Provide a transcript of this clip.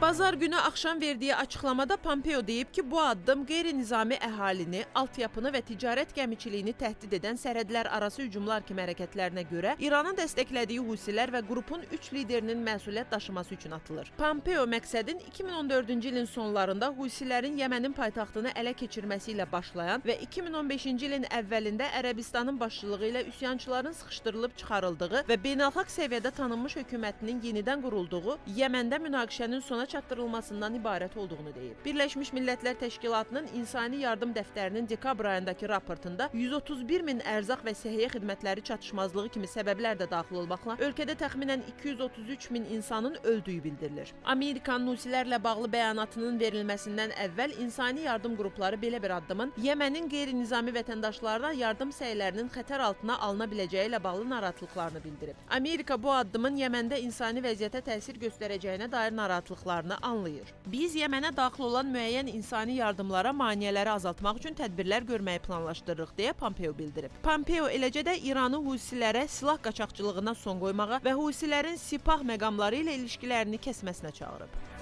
Bazar günü akşam verdiği açıklamada Pompeo deyib ki, bu addım qeyri-nizami əhalini, altyapını və ticarət gəmiçiliyini təhdid edən sərhədlər arası hücumlar kimi hərəkətlərinə görə İranın dəstəklədiyi Husilər və qrupun 3 liderinin məsuliyyət daşıması üçün atılır. Pompeo məqsədin 2014-cü ilin sonlarında Husilərin Yəmənin paytaxtını ələ keçirməsi ilə başlayan və 2015-ci ilin əvvəlində Ərəbistanın başçılığı ilə üsyançıların sıxışdırılıb çıxarıldığı və beynəlxalq səviyyədə tanınmış hökumətinin yenidən qurulduğu Yəməndə münaqişənin sona çatdırılmasından ibarət olduğunu deyib. Birləşmiş Millətlər Təşkilatının İnsani Yardım Dəftərinin dekabr ayındakı raportunda 131 min ərzaq və səhiyyə xidmətləri çatışmazlığı kimi səbəblər də daxil olmaqla ölkədə təxminən 233 min insanın öldüyü bildirilir. Amerikanın Husilərlə bağlı bəyanatının verilməsindən əvvəl insani yardım qrupları belə bir addımın Yəmənin qeyri-nizami vətəndaşlarına yardım səylərinin xətər altına alına biləcəyi ilə bağlı narahatlıqlarını bildirib. Amerika bu addımın Yəməndə insani vəziyyətə təsir göstərəcəyinə dair narahatlıqlarını anlayır. Biz Yəmənə daxil olan müəyyən insani yardımlara maneələri azaltmaq üçün tədbirlər görməyi planlaşdırırıq deyə Pompeo bildirib. Pompeo eləcə də İranı Husilərə silah qaçaqçılığına son qoymağa və Husilərin Sipah məqamları ilə ilişkilərini kəsməsinə çağırıb.